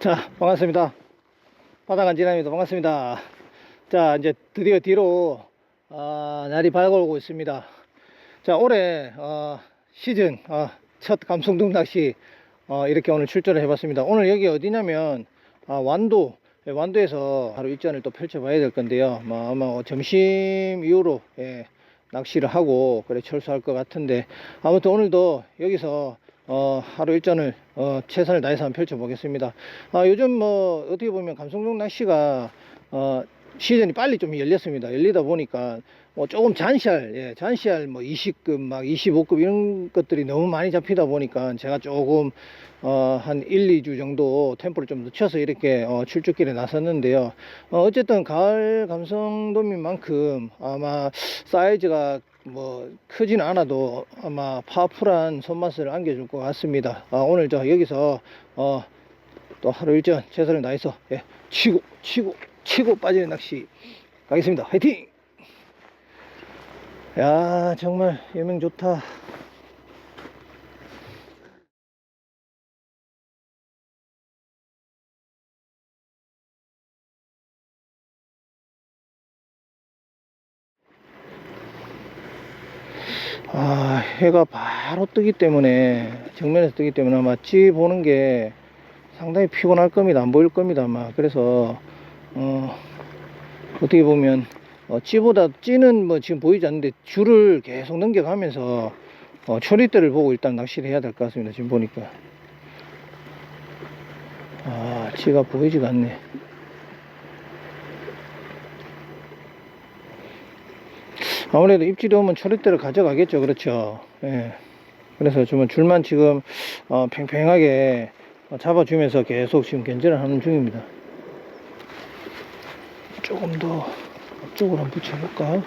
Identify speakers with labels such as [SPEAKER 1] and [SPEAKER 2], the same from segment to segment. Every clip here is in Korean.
[SPEAKER 1] 자, 반갑습니다. 바다간지남입니다. 반갑습니다. 자, 이제 드디어 뒤로, 어, 날이 밝아오고 있습니다. 자, 올해, 어, 시즌, 어, 첫 감성동 낚시, 어, 이렇게 오늘 출전을 해봤습니다. 오늘 여기 어디냐면, 아, 완도, 예, 완도에서 하루 일전을 또 펼쳐봐야 될 건데요. 뭐, 아마 점심 이후로, 예, 낚시를 하고, 그래, 철수할 것 같은데, 아무튼 오늘도 여기서 어, 하루 일전을 어, 최선을 다해서 한번 펼쳐보겠습니다. 아, 요즘 뭐 어떻게 보면 감성동 낚시가 어, 시즌이 빨리 좀 열렸습니다. 열리다 보니까 뭐 조금 잔시알, 예, 잔시알 뭐 20급 막 25급 이런 것들이 너무 많이 잡히다 보니까 제가 조금 어, 한 1, 2주 정도 템포를 좀 늦춰서 이렇게 어, 출주길에 나섰는데요. 어, 어쨌든 가을 감성돔인 만큼 아마 사이즈가 뭐 크진 않아도 아마 파워풀한 손맛을 안겨줄 것 같습니다. 아, 오늘 저 여기서 어, 또 하루 일전 최선을 다해서 예, 치고 치고 치고 빠지는 낚시 가겠습니다. 화이팅! 야 정말 예명 좋다. 아, 해가 바로 뜨기 때문에, 정면에서 뜨기 때문에 찌 보는 게 상당히 피곤할 겁니다. 안 보일 겁니다. 아마. 그래서, 어, 어떻게 보면, 어, 찌보다 찌는 뭐 지금 보이지 않는데 줄을 계속 넘겨가면서, 어, 초리대를 보고 일단 낚시를 해야 될 것 같습니다. 지금 보니까. 아, 찌가 보이지가 않네. 아무래도 입질이 오면 초리대를 가져가겠죠. 그렇죠. 예. 그래서 좀 줄만 지금 어, 팽팽하게 어, 잡아주면서 계속 지금 견제를 하는 중입니다. 조금 더 앞쪽으로 한번 붙여볼까?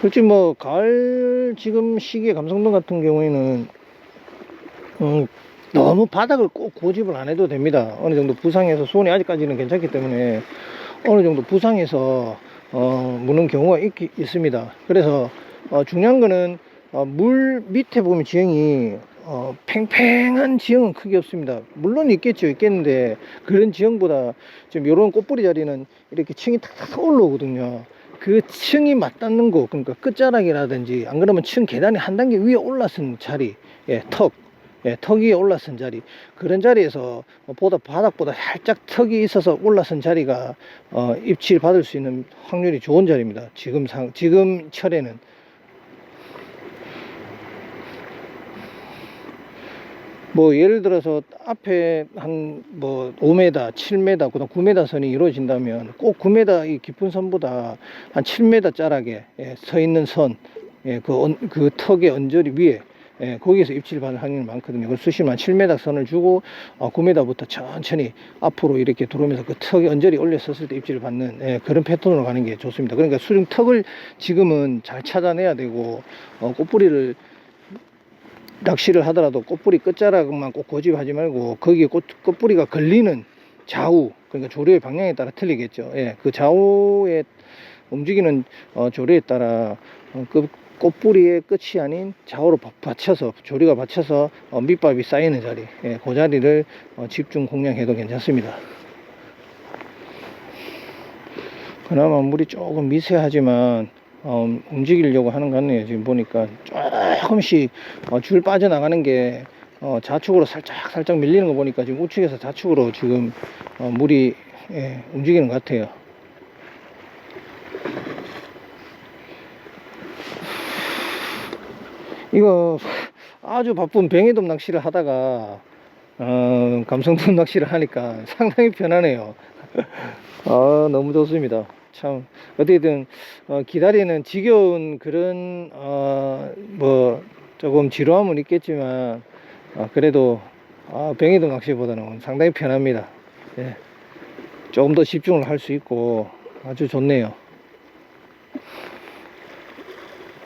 [SPEAKER 1] 솔직히 뭐 가을 지금 시기에 감성동 같은 경우에는 음, 너무 바닥을 꼭 고집을 안 해도 됩니다. 어느 정도 부상해서 수온이 아직까지는 괜찮기 때문에 어느 정도 부상해서 어, 무는 경우가 있, 있습니다. 그래서 어, 중요한 거는 어, 물 밑에 보면 지형이 어, 팽팽한 지형은 크게 없습니다. 물론 있겠죠, 있겠는데 그런 지형보다 지금 이런 꽃뿌리 자리는 이렇게 층이 탁탁 올라오거든요. 그 층이 맞닿는 곳, 그러니까 끝자락이라든지 안 그러면 층 계단이 한 단계 위에 올라선 자리, 예, 턱, 예, 턱 위에 올라선 자리 그런 자리에서 보다 바닥보다 살짝 턱이 있어서 올라선 자리가 어, 입질 받을 수 있는 확률이 좋은 자리입니다. 지금 상 지금 철에는 뭐 예를 들어서 앞에 한 뭐 5m, 7m, 그다음 9m 선이 이루어진다면 꼭 9m 이 깊은 선보다 한 7m 짜라게 예, 서 있는 선, 예, 그, 언, 그 턱의 언저리 위에 예, 거기에서 입질 받을 확률이 많거든요. 그래서 수심 한 7m 선을 주고 어, 9m부터 천천히 앞으로 이렇게 들어오면서 그 턱에 언저리 올렸었을 때 입질을 받는 예, 그런 패턴으로 가는 게 좋습니다. 그러니까 수중 턱을 지금은 잘 찾아내야 되고 어, 꽃뿌리를 낚시를 하더라도 꽃뿌리 끝자락만 꼭 고집하지 말고 거기에 꽃, 꽃뿌리가 걸리는 좌우 그러니까 조류의 방향에 따라 틀리겠죠. 예, 그 좌우에 움직이는 어, 조류에 따라 어, 그 꽃뿌리의 끝이 아닌 좌우로 바- 받쳐서 조류가 받쳐서 어, 밑밥이 쌓이는 자리, 예, 그 자리를 어, 집중 공략해도 괜찮습니다. 그나마 물이 조금 미세하지만 어, 움직이려고 하는 것 같네요. 지금 보니까 조금씩 어, 줄 빠져나가는 게 어, 좌측으로 살짝 살짝 밀리는 거 보니까 지금 우측에서 좌측으로 지금 어, 물이 예, 움직이는 것 같아요. 이거 아주 바쁜 뱅에돔 낚시를 하다가 어, 감성돔 낚시를 하니까 상당히 편하네요. 아 너무 좋습니다. 참 어떻게든 어, 기다리는 지겨운 그런 어, 뭐 조금 지루함은 있겠지만 아, 그래도 아, 뱅에돔 낚시보다는 상당히 편합니다. 예. 조금 더 집중을 할 수 있고 아주 좋네요.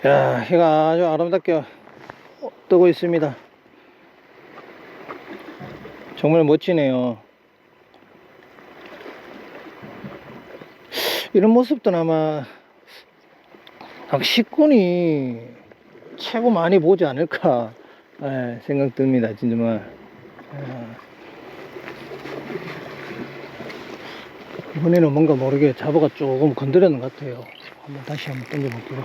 [SPEAKER 1] 야, 해가 아주 아름답게 뜨고 있습니다. 정말 멋지네요. 이런 모습도 아마 낚시꾼이 최고 많이 보지 않을까 예, 생각 듭니다. 정말 예. 이번에는 뭔가 모르게 잡어가 조금 건드렸는 것 같아요. 한번 다시 한번 던져볼게요.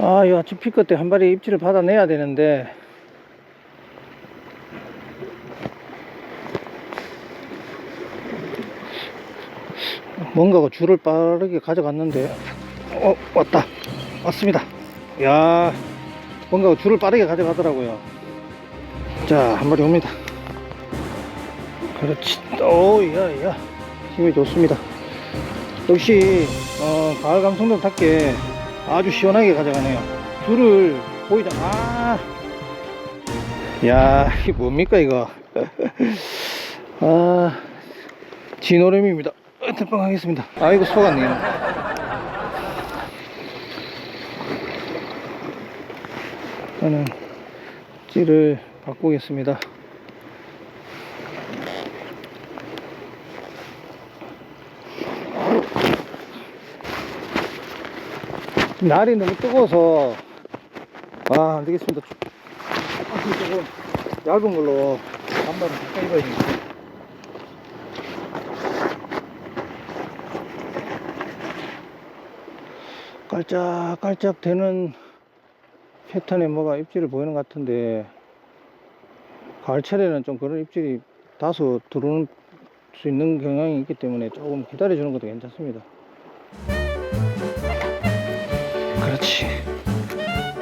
[SPEAKER 1] 아, 이 아침 피크 때한 마리 입질을 받아내야 되는데, 뭔가가 줄을 빠르게 가져갔는데, 어, 왔다. 왔습니다. 야 뭔가가 줄을 빠르게 가져가더라고요. 자, 한 마리 옵니다. 그렇지. 오, 야, 야. 힘이 좋습니다. 역시, 어, 가을 감성돔답게 아주 시원하게 가져가네요. 줄을 보이자, 아. 야, 이게 뭡니까, 이거. 아, 진오름입니다. 대빵 하겠습니다. 아이고, 속았네요. 저는 찌를 바꾸겠습니다. 날이 너무 뜨거워서. 아 안되겠습니다. 조금 얇은 걸로. 반바를 가까이 입어야 되겠다 깔짝깔짝 되는 패턴에 뭐가 입질을 보이는 것 같은데 가을철에는 좀 그런 입질이 다소 들어올 수 있는 경향이 있기 때문에 조금 기다려주는 것도 괜찮습니다 그렇지.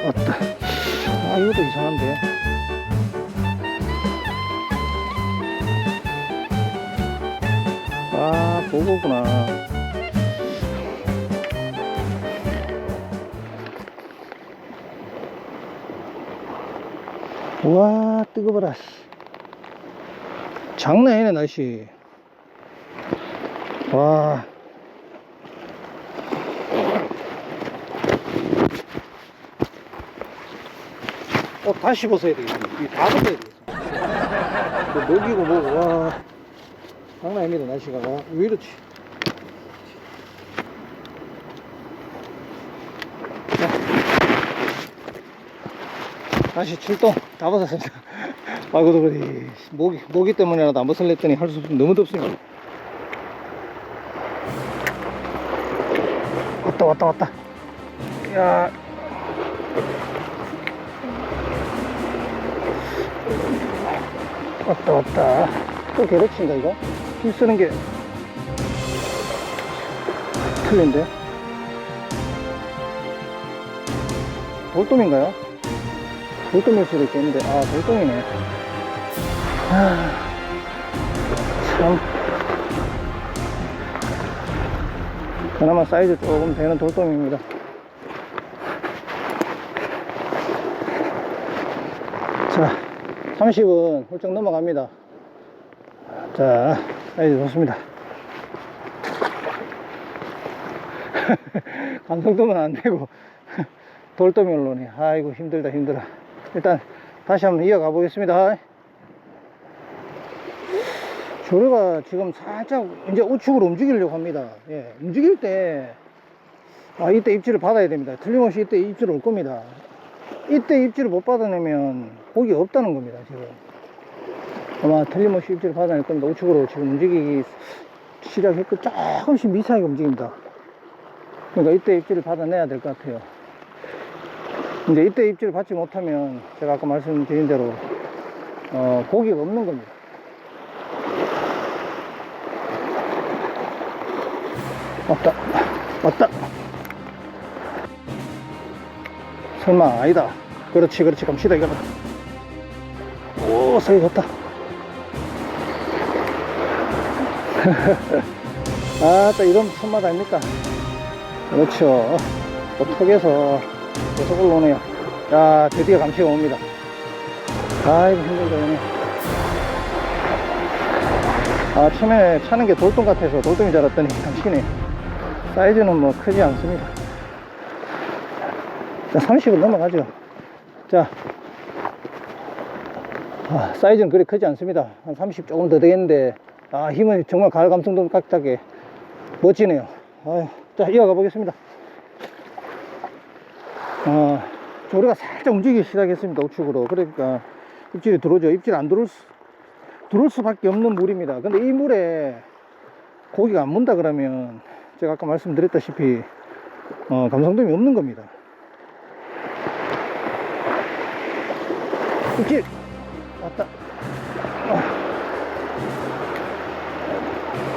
[SPEAKER 1] 왔다 아 이것도 이상한데. 아 보고구나. 우와 뜨거워라 장난 아니네 날씨. 와 어, 다시 벗어야 되겠네. 이다 벗어야 되겠어. 그 녹이고 뭐고, 와. 장난 아닙니다, 날씨가. 와, 왜 이렇지? 자. 다시 출동. 다 벗었습니다. 아이고, 그리 모기, 모기 때문에라도 안 벗을랬더니 할 수 없어. 너무 덥습니다. 왔다, 왔다, 왔다. 야. 왔다 왔다. 또 게르치인가 이거? 힘 쓰는 게. 틀린데? 돌돔인가요? 돌돔일 수도 있겠는데. 아 돌돔이네. 아, 참. 그나마 사이즈 조금 되는 돌돔입니다 자 30은 훌쩍 넘어갑니다. 자, 사이즈 좋습니다. 감성돔은 안 되고, 돌돔이 올라오네. 아이고, 힘들다, 힘들어. 일단, 다시 한번 이어가 보겠습니다. 조류가 지금 살짝 이제 우측으로 움직이려고 합니다. 예, 움직일 때, 아, 이때 입질을 받아야 됩니다. 틀림없이 이때 입질 올 겁니다. 이때 입질을 못 받아내면 고기 없다는 겁니다, 지금. 아마 틀림없이 입질을 받아낼 겁니다. 우측으로 지금 움직이기 시작했고, 조금씩 미세하게 움직입니다. 그러니까 이때 입질을 받아내야 될 것 같아요. 이제 이때 입질을 받지 못하면 제가 아까 말씀드린 대로, 어, 고기가 없는 겁니다. 왔다, 왔다. 설마 아니다 그렇지 그렇지 갑시다 이거는 오 좋다. 아또 이런 손맛 아닙니까? 그렇죠. 또 턱에서 계속 올라오네요. 야 드디어 감시가 옵니다. 아이고 힘들다 오네 아침에 차는 게 돌돔 같아서 줄 알았더니 당신이 사이즈는 뭐 크지 않습니다. 자, 30을 넘어가죠. 자, 아, 사이즈는 그리 크지 않습니다. 한 30 조금 더 되겠는데, 아, 힘은 정말 가을 감성돔 같다게 멋지네요. 아유, 자, 이어가 보겠습니다. 어, 조리가 살짝 움직이기 시작했습니다. 우측으로. 그러니까 입질이 들어오죠. 입질 안 들어올 수, 들어올 수밖에 없는 물입니다. 근데 이 물에 고기가 안 문다 그러면 제가 아까 말씀드렸다시피 어, 감성돔이 없는 겁니다. 입질 왔다. 아.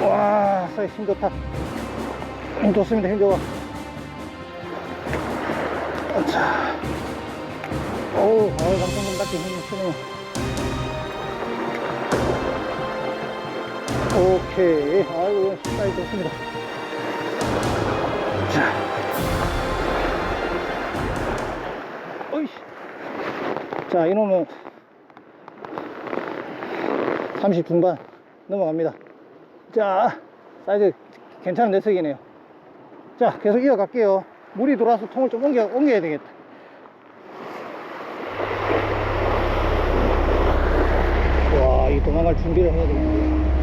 [SPEAKER 1] 와, 힘 좋다. 힘 좋습니다. 힘 좋아. 자. 어우, 아유, 감성돔 닦기 힘이 쓰네요. 오케이. 아이고, 사이즈 좋습니다. 자. 어이씨. 자, 이놈은 30 중반 넘어갑니다. 자, 사이즈 괜찮은 녀석이네요. 자, 계속 이어갈게요. 물이 들어와서 통을 좀 옮겨, 옮겨야 되겠다. 와, 이 도망갈 준비를 해야 되겠네.